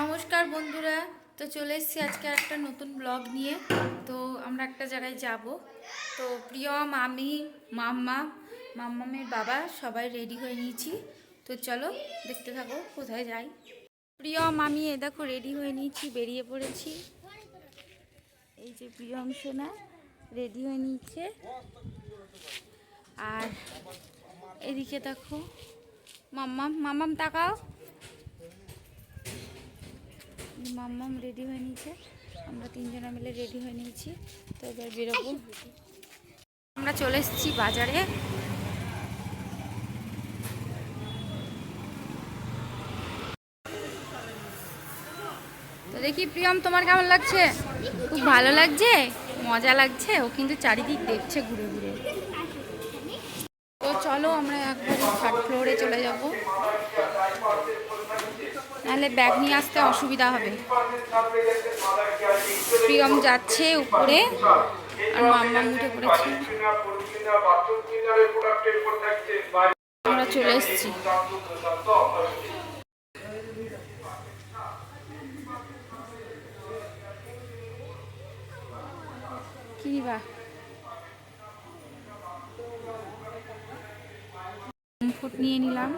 নমস্কার বন্ধুরা, তো চলে এসেছি আজকে একটা নতুন ব্লগ নিয়ে। তো আমরা একটা জায়গায় যাব। তো প্রিয়ম আমি মাম্মা, মাম্মামের বাবা সবাই রেডি হয়ে নিয়েছি। তো চলো দেখতে থাকো কোথায় যাই। প্রিয়ম আমি এ দেখো রেডি হয়ে নিয়েছি, বেরিয়ে পড়েছি। এই যে প্রিয়ম সোনা রেডি হয়ে নিচ্ছে। আর এদিকে দেখো মাম্মাম মাম্মাম তাকাও। মাম্মাম রেডি হয়ে নিয়েছে। আমরা তিনজনে মিলে রেডি হয়ে নিয়েছি। তো এবার বেরোবো। আমরা চলে এসেছি বাজারে। তো দেখি প্রিয়ম, তোমার কেমন লাগছে? খুব ভালো লাগছে? মজা লাগছে? ও কিন্তু চারিদিক দেখছে ঘুরে ঘুরে। চলো, আমরা একবার থার্ড ফ্লোরে চলে যাব। নাহলে ব্যাগ নিয়ে আসতে অসুবিধা হবে। প্রিয়ম যাচ্ছে উপরে, আর মাম্মা উঠে পড়েছে। আমরা চলে এসেছি। কি বা? ফুট নিয়ে নিলাম।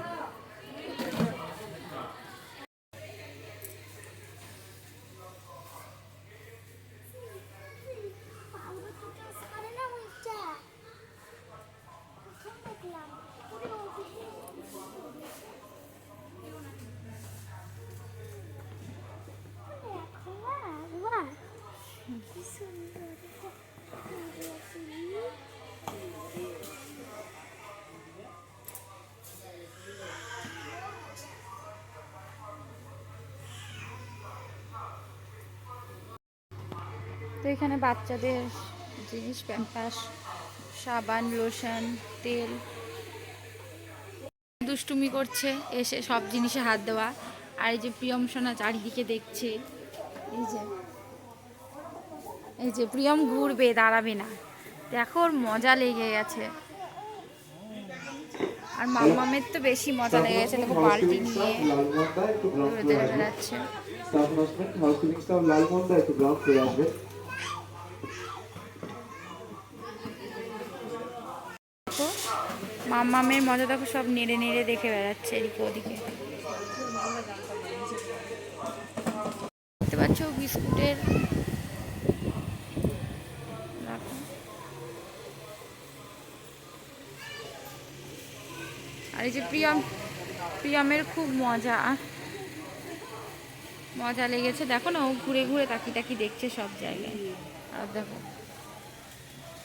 তো এখানে বাচ্চাদের জিনিস, প্যাম্পাস, সাবান, লোশন, তেল। দুষ্টুমি করছে, এসে সব জিনিসে হাত দেওয়া। আর এই যে প্রিয়ম সোনা চারিদিকে দেখছে, এই যে এই যে প্রিয়ম ঘুরবে, দাঁড়াবে না। দেখো, ওর মজা লেগে গেছে। আর মামামের তো বেশি মজা লেগে গেছে, দেখো, বালতি নিয়ে বেড়াচ্ছে। মাম্মামের মজা দেখো, সব নেড়ে নেড়ে দেখে বেড়াচ্ছে এদিকে ওদিকে। দেখতে পাচ্ছ বিস্কুটের? আর এই যে প্রিয়ম, প্রিয়মের খুব মজা। মজা লেগেছে। দেখো না, ও ঘুরে ঘুরে তাকি তাকি দেখছে সব জায়গায়। আর দেখো।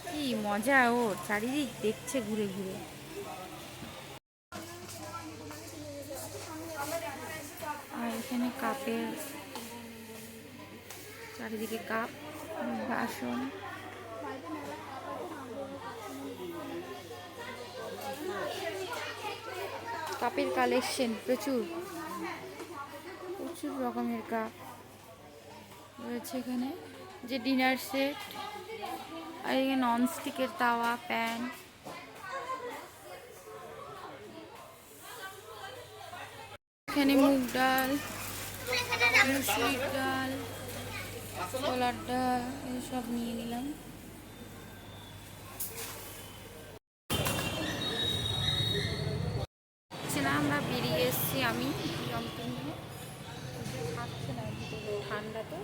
কি মজা ও, চারিদিক দেখছে ঘুরে ঘুরে। আর এখানে কাপের, চারিদিকে কাপ, বাসন। কাপের কালেকশন প্রচুর। প্রচুর রকমের কাপ রয়েছে এখানে। যে ডিনার সেট আর এখানে ননস্টিকের তাওয়া প্যান এখানে মুগ ডাল মুসুরির ডাল, ছোলার ডাল এইসব নিয়ে নিলাম। হচ্ছে আমরা বেরিয়ে এসেছি আমি ঠান্ডা তো।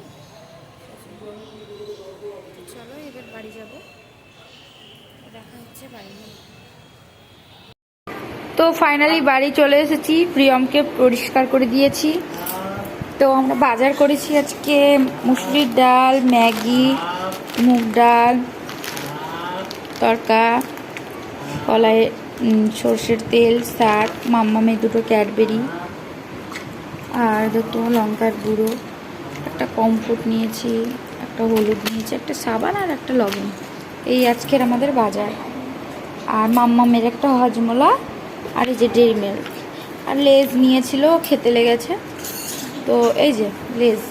চলো এবার বাড়ি যাব। দেখা হচ্ছে বাড়ি তো ফাইনালি বাড়ি চলে এসেছি। প্রিয়মকে পরিষ্কার করে দিয়েছি। তো আমরা বাজার করেছি আজকে মুসুরির ডাল, ম্যাগি, মুগ ডাল, তরকা, কলাই সর্ষের তেল, শাক, মাম্মামে দুটো ক্যাডবেরি আর দুটো লঙ্কার গুঁড়ো। একটা কমফুট নিয়েছি। একটা হলুদ নিয়েছি, একটা সাবান আর একটা লবণ। এই আজকের আমাদের বাজার। আর মাম্মামের একটা হজমোলা আর এই যে ডেরি মিল্ক। আর লেজ নিয়েছিল, খেতে লেগেছে। তো এই যে লেজ।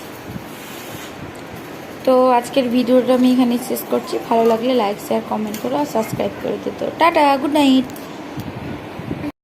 তো আজকের ভিডিওটা আমি এখানে শেষ করছি। ভালো লাগলে লাইক শেয়ার কমেন্ট করো আর সাবস্ক্রাইব করে দিত। Tata good night